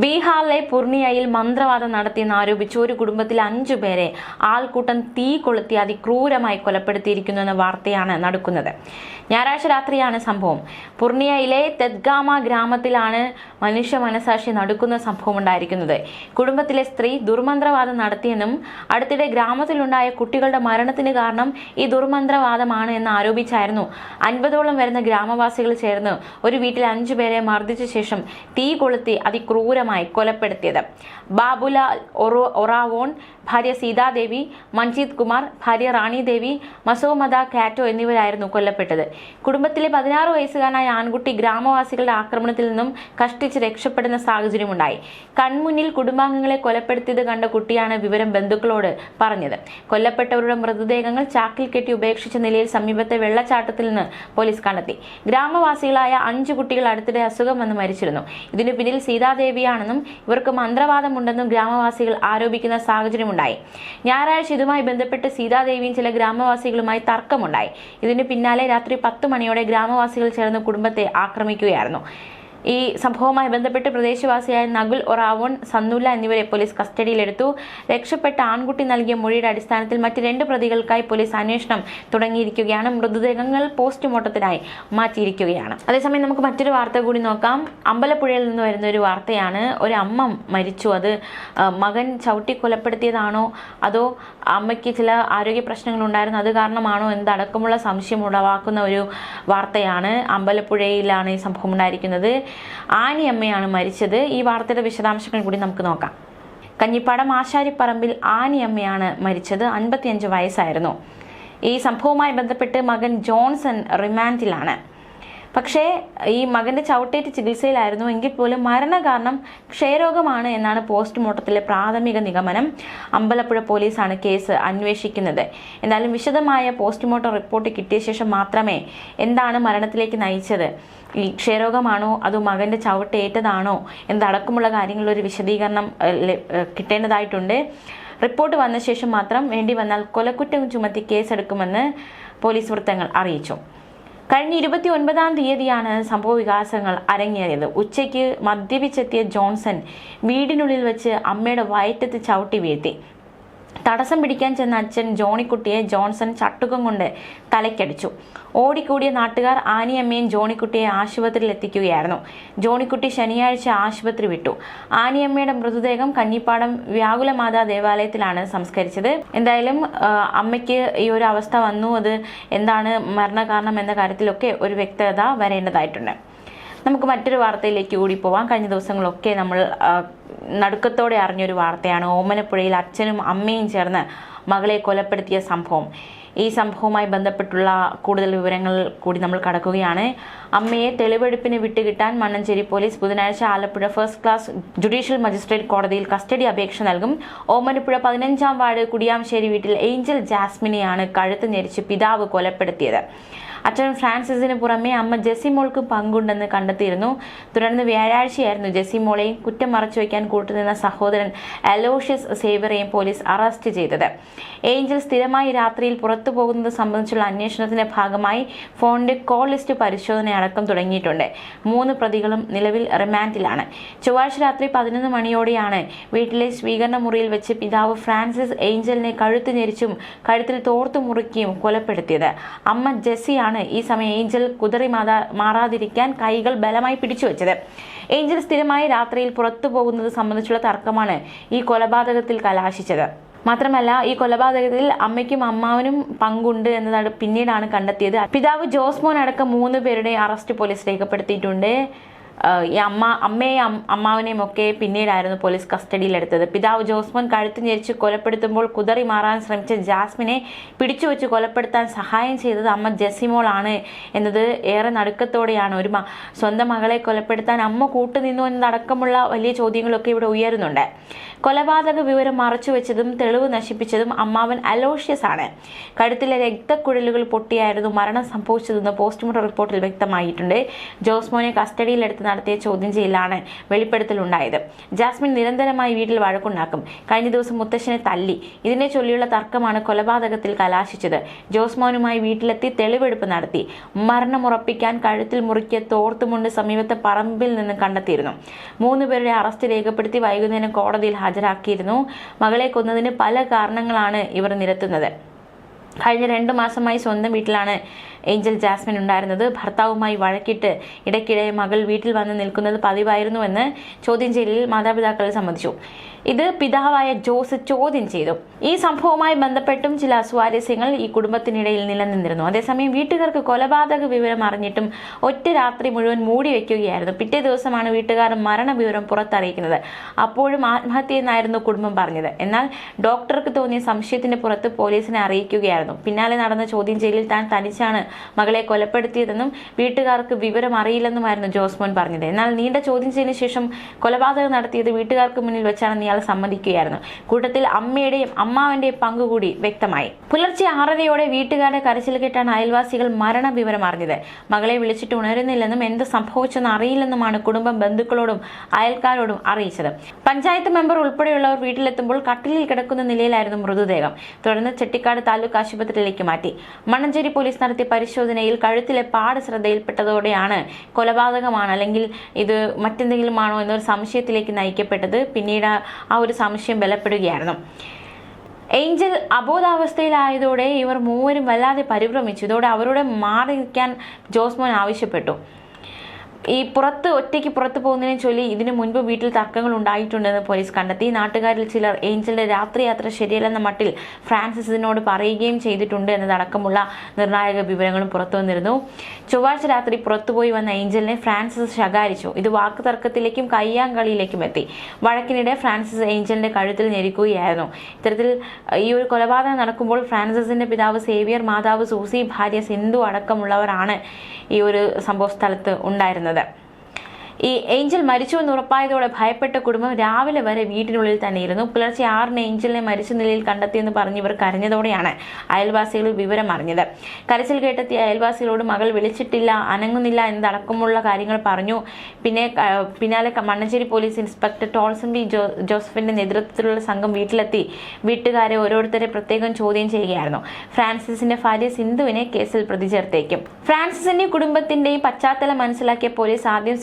ബീഹാറിലെ പൂർണിയയിൽ മന്ത്രവാദം നടത്തിയെന്ന് ആരോപിച്ച് ഒരു കുടുംബത്തിൽ അഞ്ചു പേരെ ആൾക്കൂട്ടം തീ കൊളുത്തി അതിക്രൂരമായി കൊലപ്പെടുത്തിയിരിക്കുന്നു എന്ന വാർത്തയാണ് നടക്കുന്നത്. ഞായറാഴ്ച രാത്രിയാണ് സംഭവം. പൂർണിയയിലെ തെദ്ഗാമ ഗ്രാമത്തിലാണ് മനുഷ്യ മനസാക്ഷി നടക്കുന്ന സംഭവം ഉണ്ടായിരിക്കുന്നത്. കുടുംബത്തിലെ സ്ത്രീ ദുർമന്ത്രവാദം നടത്തിയെന്നും അടുത്തിടെ ഗ്രാമത്തിലുണ്ടായ കുട്ടികളുടെ മരണത്തിന് കാരണം ഈ ദുർമന്ത്രവാദമാണ് എന്ന് ആരോപിച്ചായിരുന്നു. അൻപതോളം വരുന്ന ഗ്രാമവാസികൾ ചേർന്ന് ഒരു വീട്ടിൽ അഞ്ചു പേരെ മർദ്ദിച്ച ശേഷം തീ കൊളുത്തി അതിക്രൂരമായി കൊലപ്പെടുത്തിയത്. ബാബുലാൽ ഒറോ ഒറാവോൺ ഭാര്യ സീതാദേവി മഞ്ജീത് കുമാർ ഭാര്യ റാണിദേവി മസോമദ കാറ്റോ എന്നിവരായിരുന്നു കൊല്ലപ്പെട്ടത്. കുടുംബത്തിലെ പതിനാറ് വയസ്സുകാരനായ ആൺകുട്ടി ഗ്രാമവാസികളുടെ ആക്രമണത്തിൽ നിന്നും കഷ്ടിച്ച് രക്ഷപ്പെടുന്ന സാഹചര്യമുണ്ടായി. കൺമുന്നിൽ കുടുംബാംഗങ്ങളെ കൊലപ്പെടുത്തിയത് കണ്ട കുട്ടിയാണ് വിവരം ബന്ധുക്കളോട് പറഞ്ഞത്. കൊല്ലപ്പെട്ടവരുടെ മൃതദേഹങ്ങൾ ചാക്കിൽ കെട്ടി ഉപേക്ഷിച്ച നിലയിൽ സമീപത്തെ വെള്ളച്ചാട്ടത്തിൽ നിന്ന് പോലീസ് കണ്ടെത്തി. ഗ്രാമവാസികളായ അഞ്ചു കുട്ടികൾ അടുത്തിടെ അസുഖം വന്ന് മരിച്ചിരുന്നു. ഇതിനു പിന്നിൽ സീതാദേവിയാണെന്നും ഇവർക്ക് മന്ത്രവാദമുണ്ടെന്നും ഗ്രാമവാസികൾ ആരോപിക്കുന്ന സാഹചര്യമുണ്ടായി. ഞായറാഴ്ച ഇതുമായി ബന്ധപ്പെട്ട് സീതാദേവിയും ചില ഗ്രാമവാസികളുമായി തർക്കമുണ്ടായി. ഇതിന് പിന്നാലെ രാത്രി പത്ത് മണിയോടെ ഗ്രാമവാസികൾ ചേർന്ന് കുടുംബത്തെ ആക്രമിക്കുകയായിരുന്നു. ഈ സംഭവവുമായി ബന്ധപ്പെട്ട് പ്രദേശവാസിയായ നകുൽ ഒറാവോൺ സന്നുല്ല എന്നിവരെ പോലീസ് കസ്റ്റഡിയിലെടുത്തു. രക്ഷപ്പെട്ട ആൺകുട്ടി നൽകിയ മൊഴിയുടെ അടിസ്ഥാനത്തിൽ മറ്റ് രണ്ട് പ്രതികൾക്കായി പോലീസ് അന്വേഷണം തുടങ്ങിയിരിക്കുകയാണ്. മൃതദേഹങ്ങൾ പോസ്റ്റ്മോർട്ടത്തിനായി മാറ്റിയിരിക്കുകയാണ്. അതേസമയം നമുക്ക് മറ്റൊരു വാർത്ത കൂടി നോക്കാം. അമ്പലപ്പുഴയിൽ നിന്ന് വരുന്ന ഒരു വാർത്തയാണ്. ഒരു അമ്മ മരിച്ചു. അത് മകൻ ചവിട്ടി കൊലപ്പെടുത്തിയതാണോ? അതോ അമ്മയ്ക്ക് ചില ആരോഗ്യ പ്രശ്നങ്ങൾ ഉണ്ടായിരുന്നു? അത് കാരണമാണോ? എന്തടക്കമുള്ള സംശയം ഉളവാക്കുന്ന ഒരു വാർത്തയാണ് അമ്പലപ്പുഴയിലാണ് ഈ സംഭവം ഉണ്ടായിരിക്കുന്നത്. ആനിയമ്മയാണ് മരിച്ചത്. ഈ വാർത്തയുടെ വിശദാംശങ്ങൾ കൂടി നമുക്ക് നോക്കാം. കഞ്ഞിപ്പാടം ആശാരിപ്പറമ്പിൽ ആനിയമ്മയാണ് മരിച്ചത്. അൻപത്തിയഞ്ച് വയസ്സായിരുന്നു. ഈ സംഭവവുമായി ബന്ധപ്പെട്ട് മകൻ ജോൺസൺ റിമാൻഡിലാണ്. പക്ഷേ ഈ മകന്റെ ചവിട്ടേറ്റ് ചികിത്സയിലായിരുന്നു എങ്കിൽ പോലും മരണകാരണം ക്ഷയരോഗമാണ് എന്നാണ് പോസ്റ്റ്മോർട്ടത്തിലെ പ്രാഥമിക നിഗമനം. അമ്പലപ്പുഴ പോലീസാണ് കേസ് അന്വേഷിക്കുന്നത്. എന്നാലും വിശദമായ പോസ്റ്റ്മോർട്ടം റിപ്പോർട്ട് കിട്ടിയ ശേഷം മാത്രമേ എന്താണ് മരണത്തിലേക്ക് നയിച്ചത്? ഈ ക്ഷയരോഗമാണോ? അതോ മകന്റെ ചവിട്ടേറ്റതാണോ? എന്നതടക്കമുള്ള കാര്യങ്ങളൊരു വിശദീകരണം കിട്ടേണ്ടതായിട്ടുണ്ട്. റിപ്പോർട്ട് വന്ന ശേഷം മാത്രം വേണ്ടി വന്നാൽ കൊലക്കുറ്റം ചുമത്തി കേസെടുക്കുമെന്ന് പോലീസ് വൃത്തങ്ങൾ അറിയിച്ചു. കഴിഞ്ഞ ഇരുപത്തി ഒൻപതാം തീയതിയാണ് സംഭവ വികാസങ്ങൾ അരങ്ങേറിയത്. ഉച്ചയ്ക്ക് മദ്യപിച്ചെത്തിയ ജോൺസൺ വീടിനുള്ളിൽ വെച്ച് അമ്മയുടെ വയറ്റത്ത് ചവിട്ടി വീഴ്ത്തി. തടസ്സം പിടിക്കാൻ ചെന്ന അച്ഛൻ ജോണിക്കുട്ടിയെ ജോൺസൺ ചട്ടുകം കൊണ്ട് തലയ്ക്കടിച്ചു. ഓടിക്കൂടിയ നാട്ടുകാർ ആനിയമ്മയും ജോണിക്കുട്ടിയെ ആശുപത്രിയിൽ എത്തിക്കുകയായിരുന്നു. ജോണിക്കുട്ടി ശനിയാഴ്ച ആശുപത്രി വിട്ടു. ആനിയമ്മയുടെ മൃതദേഹം കഞ്ഞിപ്പാടം വ്യാകുലമാതാ ദേവാലയത്തിലാണ് സംസ്കരിച്ചത്. എന്തായാലും അമ്മയ്ക്ക് ഈ ഒരു അവസ്ഥ വന്നു. അത് എന്താണ് മരണകാരണം എന്ന കാര്യത്തിലൊക്കെ ഒരു വ്യക്തത വരേണ്ടതായിട്ടുണ്ട്. നമുക്ക് മറ്റൊരു വാർത്തയിലേക്ക് കൂടി പോവാം. കഴിഞ്ഞ ദിവസങ്ങളൊക്കെ നമ്മൾ നടുക്കത്തോടെ അറിഞ്ഞൊരു വാർത്തയാണ്. ഓമനപ്പുഴയിൽ അച്ഛനും അമ്മയും ചേർന്ന് മകളെ കൊലപ്പെടുത്തിയ സംഭവം. ഈ സംഭവവുമായി ബന്ധപ്പെട്ടുള്ള കൂടുതൽ വിവരങ്ങൾ കൂടി നമ്മൾ കടക്കുകയാണ്. അമ്മയെ തെളിവെടുപ്പിന് വിട്ടുകിട്ടാൻ മണ്ണഞ്ചേരി പോലീസ് ബുധനാഴ്ച Alappuzha first class judicial magistrate കോടതിയിൽ കസ്റ്റഡി അപേക്ഷ നൽകും. ഓമനപ്പുഴ പതിനഞ്ചാം വാർഡ് കുടിയാംശ്ശേരി വീട്ടിൽ ഏഞ്ചൽ ജാസ്മിനെയാണ് കഴുത്ത് ഞെരിച്ച് പിതാവ് കൊലപ്പെടുത്തിയത്. അച്ഛൻ ഫ്രാൻസിസിന് പുറമെ അമ്മ ജെസിമോൾക്ക് പങ്കുണ്ടെന്ന് കണ്ടെത്തിയിരുന്നു. തുടർന്ന് വ്യാഴാഴ്ചയായിരുന്നു ജെസിമോളെയും കുറ്റം മറച്ചു വയ്ക്കാൻ കൂട്ടുനിന്ന സഹോദരൻ അലോഷ്യസ് സേവറെയും പോലീസ് അറസ്റ്റ് ചെയ്തത്. ഏഞ്ചൽ സ്ഥിരമായി രാത്രിയിൽ പുറത്തു പോകുന്നത് സംബന്ധിച്ചുള്ള അന്വേഷണത്തിന്റെ ഭാഗമായി ഫോണിന്റെ കോൾ ലിസ്റ്റ് പരിശോധന അടക്കം തുടങ്ങിയിട്ടുണ്ട്. മൂന്ന് പ്രതികളും നിലവിൽ റിമാൻഡിലാണ്. ചൊവ്വാഴ്ച രാത്രി പതിനൊന്ന് മണിയോടെയാണ് വീട്ടിലെ സ്വീകരണ മുറിയിൽ വെച്ച് പിതാവ് ഫ്രാൻസിസ് ഏഞ്ചലിനെ കഴുത്ത് ഞെരിച്ചും കഴുത്തിൽ തോർത്തു മുറുക്കിയും കൊലപ്പെടുത്തിയത്. അമ്മ ജെസ്സിയാണ് ഈ സമയം ഏഞ്ചൽ കുതിറി മാറാതിരിക്കാൻ കൈകൾ ബലമായി പിടിച്ചു വെച്ചത്. ഏഞ്ചൽ സ്ഥിരമായി രാത്രിയിൽ പുറത്തു പോകുന്നത് സംബന്ധിച്ചുള്ള തർക്കമാണ് ഈ കൊലപാതകത്തിൽ കലാശിച്ചത്. മാത്രമല്ല ഈ കൊലപാതകത്തിൽ അമ്മയ്ക്കും അമ്മാവനും പങ്കുണ്ട് എന്നതാണ് പിന്നീടാണ് കണ്ടെത്തിയത്. പിതാവ് ജോസ്മോൻ അടക്കം മൂന്ന് പേരുടെ അറസ്റ്റ് പോലീസ് രേഖപ്പെടുത്തിയിട്ടുണ്ട്. ഈ അമ്മ അമ്മയെയും അമ്മാവിനെയും ഒക്കെ പിന്നീടായിരുന്നു പോലീസ് കസ്റ്റഡിയിലെടുത്തത്. പിതാവ് ജോസ്മോൻ കഴുത്ത് ഞെരിച്ച് കൊലപ്പെടുത്തുമ്പോൾ കുതറി മാറാൻ ശ്രമിച്ച ജാസ്മിനെ പിടിച്ചു വെച്ച് കൊലപ്പെടുത്താൻ സഹായം ചെയ്തത് അമ്മ ജെസിമോളാണ് എന്നത് ഏറെ നടുക്കത്തോടെയാണ് ഒരു സ്വന്തം മകളെ കൊലപ്പെടുത്താൻ അമ്മ കൂട്ടുനിന്നു എന്നതടക്കമുള്ള വലിയ ചോദ്യങ്ങളൊക്കെ ഇവിടെ ഉയരുന്നുണ്ട്. കൊലപാതക വിവരം മറച്ചുവെച്ചതും തെളിവ് നശിപ്പിച്ചതും അമ്മാവൻ അലോഷ്യസ് ആണ്. കഴുത്തിലെ രക്തക്കുഴലുകൾ പൊട്ടിയായിരുന്നു മരണം സംഭവിച്ചതെന്ന് പോസ്റ്റ്മോർട്ടം റിപ്പോർട്ടിൽ വ്യക്തമായിട്ടുണ്ട്. ജോസ്മോനെ കസ്റ്റഡിയിലെടുത്ത് നടത്തിയ ചോദ്യം ചെയ്യലാണ് വെളിപ്പെടുത്തലുണ്ടായത്. ജാസ്മിൻ നിരന്തരമായി വീട്ടിൽ വഴക്കുണ്ടാക്കും. കഴിഞ്ഞ ദിവസം മുത്തശ്ശനെ തല്ലി. ഇതിനെ ചൊല്ലിയുള്ള തർക്കമാണ് കൊലപാതകത്തിൽ കലാശിച്ചത്. ജോസ്മോനുമായി വീട്ടിലെത്തി തെളിവെടുപ്പ് നടത്തി. മരണമുറപ്പിക്കാൻ കഴുത്തിൽ മുറുക്കിയ തോർത്തുമുണ്ട് സമീപത്തെ പറമ്പിൽ നിന്ന് കണ്ടെത്തിയിരുന്നു. മൂന്ന് പേരുടെ അറസ്റ്റ് രേഖപ്പെടുത്തി വൈകുന്നേരം കോടതിയിൽ ഹാജരാക്കിയിരുന്നു. മകളെ കൊന്നതിന് പല കാരണങ്ങളാണ് ഇവർ നിരത്തുന്നത്. കഴിഞ്ഞ രണ്ടു മാസമായി സ്വന്തം വീട്ടിലാണ് ഏഞ്ചൽ ജാസ്മിൻ ഉണ്ടായിരുന്നത്. ഭർത്താവുമായി വഴക്കിട്ട് ഇടയ്ക്കിടെ മകൾ വീട്ടിൽ വന്ന് നിൽക്കുന്നത് പതിവായിരുന്നുവെന്ന് ചോദ്യം ചെയ്യലിൽ മാതാപിതാക്കൾ സമ്മതിച്ചു. ഇത് പിതാവായ ജോസ് ചോദ്യം ചെയ്തു. ഈ സംഭവവുമായി ബന്ധപ്പെട്ടും ചില അസ്വാരസ്യങ്ങൾ ഈ കുടുംബത്തിനിടയിൽ നിലനിന്നിരുന്നു. അതേസമയം വീട്ടുകാർക്ക് കൊലപാതക വിവരം അറിഞ്ഞിട്ടും ഒറ്റ രാത്രി മുഴുവൻ മൂടി വയ്ക്കുകയായിരുന്നു പിറ്റേ ദിവസമാണ് വീട്ടുകാർ മരണവിവരം പുറത്തറിയിക്കുന്നത്. അപ്പോഴും ആത്മഹത്യ എന്നായിരുന്നു കുടുംബം പറഞ്ഞത്. എന്നാൽ ഡോക്ടർക്ക് തോന്നിയ സംശയത്തിന്റെ പുറത്ത് പോലീസിനെ അറിയിക്കുകയായിരുന്നു. പിന്നാലെ നടന്ന ചോദ്യം ചെയ്യലിൽ താൻ തനിച്ചാണ് മകളെ കൊലപ്പെടുത്തിയതെന്നും വീട്ടുകാർക്ക് വിവരം അറിയില്ലെന്നുമായിരുന്നു ജോസ്മോൻ പറഞ്ഞത്. എന്നാൽ നീണ്ട ചോദ്യം ചെയ്തതിനു ശേഷം കൊലപാതകം നടത്തിയത് വീട്ടുകാർക്ക് മുന്നിൽ വെച്ചാണെന്ന് ഇയാൾ സമ്മതിക്കുകയായിരുന്നു. കൂട്ടത്തിൽ അമ്മയുടെയും അമ്മാവന്റെയും പങ്കുകൂടി വ്യക്തമായി. പുലർച്ചെ ആറരയോടെ വീട്ടുകാരുടെ കരച്ചിൽ കേട്ടാണ് അയൽവാസികൾ മരണ വിവരം അറിഞ്ഞത്. മകളെ വിളിച്ചിട്ട് ഉണരുന്നില്ലെന്നും എന്ത് സംഭവിച്ചെന്ന് അറിയില്ലെന്നുമാണ് കുടുംബം ബന്ധുക്കളോടും അയൽക്കാരോടും അറിയിച്ചത്. പഞ്ചായത്ത് മെമ്പർ ഉൾപ്പെടെയുള്ളവർ വീട്ടിലെത്തുമ്പോൾ കട്ടിലിൽ കിടക്കുന്ന നിലയിലായിരുന്നു മൃതദേഹം. തുടർന്ന് ചെട്ടിക്കാട് താലൂക്ക് ആശുപത്രിയിലേക്ക് മാറ്റി. മണഞ്ചേരി പോലീസ് നടത്തിയ പരിശോധനയിൽ കഴുത്തിലെ പാട് ശ്രദ്ധയിൽപ്പെട്ടതോടെയാണ് കൊലപാതകമാണ് അല്ലെങ്കിൽ ഇത് മറ്റെന്തെങ്കിലുമാണോ എന്നൊരു സംശയത്തിലേക്ക് നയിക്കപ്പെട്ടത്. പിന്നീട് ആ ഒരു സംശയം ബലപ്പെടുകയായിരുന്നു. ഏഞ്ചൽ അബോധാവസ്ഥയിലായതോടെ ഇവർ മൂവരും വല്ലാതെ പരിഭ്രമിച്ചു. ഇതോടെ അവരോട് മാറി ജോസ്മോൻ ആവശ്യപ്പെട്ടു. ഈ പുറത്ത് ഒറ്റയ്ക്ക് പുറത്ത് പോകുന്നതിനെ ചൊല്ലി ഇതിനു മുൻപ് വീട്ടിൽ തർക്കങ്ങൾ ഉണ്ടായിട്ടുണ്ടെന്ന് പോലീസ് കണ്ടെത്തി. നാട്ടുകാരിൽ ചിലർ ഏഞ്ചലിന്റെ രാത്രി യാത്ര ശരിയല്ലെന്ന മട്ടിൽ ഫ്രാൻസിസ് ഇതിനോട് പറയുകയും ചെയ്തിട്ടുണ്ട് എന്നതടക്കമുള്ള നിർണായക വിവരങ്ങളും പുറത്തു വന്നിരുന്നു. ചൊവ്വാഴ്ച രാത്രി പുറത്തുപോയി വന്ന ഏഞ്ചലിനെ ഫ്രാൻസിസ് ശകാരിച്ചു. ഇത് വാക്ക് തർക്കത്തിലേക്കും കയ്യാങ്കളിയിലേക്കും എത്തി. വഴക്കിനിടെ ഫ്രാൻസിസ് ഏഞ്ചലിന്റെ കഴുത്തിൽ ഞെരിക്കുകയായിരുന്നു. ഇത്തരത്തിൽ ഈ ഒരു കൊലപാതകം നടക്കുമ്പോൾ ഫ്രാൻസിസിന്റെ പിതാവ് സേവിയർ മാതാവ് സൂസി ഭാര്യ സിന്ധു അടക്കമുള്ളവരാണ് ഈ ഒരു സംഭവ സ്ഥലത്ത് ഉണ്ടായിരുന്നത്. പറയുന്നത് ഈ ഏഞ്ചൽ മരിച്ചു എന്ന് ഉറപ്പായതോടെ ഭയപ്പെട്ട കുടുംബം രാവിലെ വരെ വീട്ടിനുള്ളിൽ തന്നെ ഇരുന്നു. പുലർച്ചെ ആറിന് ഏഞ്ചലിനെ മരിച്ച നിലയിൽ കണ്ടെത്തിയെന്ന് പറഞ്ഞ് ഇവർ കരഞ്ഞതോടെയാണ് അയൽവാസികൾ വിവരം അറിഞ്ഞത്. കരച്ചിൽ കേട്ടെത്തിയ അയൽവാസികളോട് മകൾ വിളിച്ചിട്ടില്ല അനങ്ങുന്നില്ല എന്നതടക്കമുള്ള കാര്യങ്ങൾ പറഞ്ഞു. പിന്നെ പിന്നാലെ Mannancherry police inspector Tolson B Jo ജോസഫിന്റെ നേതൃത്വത്തിലുള്ള സംഘം വീട്ടിലെത്തി. വീട്ടുകാരെ ഓരോരുത്തരെ പ്രത്യേകം ചോദ്യം ചെയ്യുകയായിരുന്നു. ഫ്രാൻസിസിന്റെ ഭാര്യ സിന്ധുവിനെ കേസിൽ പ്രതി ചേർത്തേക്കും ഫ്രാൻസിസിന്റെ കുടുംബത്തിന്റെയും പശ്ചാത്തലം മനസ്സിലാക്കിയ പോലീസ് ആദ്യം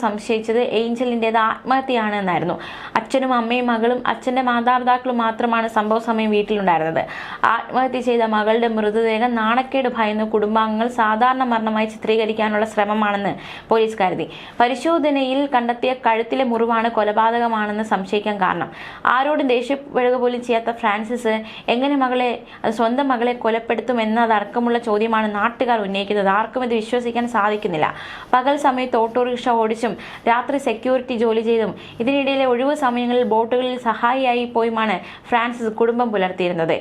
സംശയിച്ചത് ഏഞ്ചലിന്റെത് ആത്മഹത്യയാണ് എന്നായിരുന്നു അച്ഛനും അമ്മയും മകളും അച്ഛന്റെ മാതാപിതാക്കളും മാത്രമാണ് സംഭവ സമയം വീട്ടിലുണ്ടായിരുന്നത്. ആത്മഹത്യ ചെയ്ത മകളുടെ മൃതദേഹം നാണക്കേട് ഭയന്ന് കുടുംബാംഗങ്ങൾ സാധാരണ മരണമായി ചിത്രീകരിക്കാനുള്ള ശ്രമമാണെന്ന് പോലീസ് കരുതി. പരിശോധനയിൽ കണ്ടെത്തിയ കഴുത്തിലെ മുറിവാണ് കൊലപാതകമാണെന്ന് സംശയിക്കാൻ കാരണം. ആരോടും ദേഷ്യപ്പെടുക പോലും ചെയ്യാത്ത ഫ്രാൻസിസ് എങ്ങനെ മകളെ സ്വന്തം മകളെ കൊലപ്പെടുത്തും എന്നതടക്കമുള്ള ചോദ്യമാണ് നാട്ടുകാർ ഉന്നയിക്കുന്നത്. ആർക്കും ഇത് വിശ്വസിക്കാൻ സാധിക്കുന്നില്ല. പകൽ സമയത്ത് ഓട്ടോറിക്ഷ ഓടിച്ചും രാത്രി സെക്യൂരിറ്റി ജോലി ചെയ്തും ഇതിനിടയിലെ ഒഴിവു സമയങ്ങളിൽ ബോട്ടുകളിൽ സഹായിയായി പോയുമാണ് ഫ്രാൻസിസ് കുടുംബം പുലർത്തിയിരുന്നത്.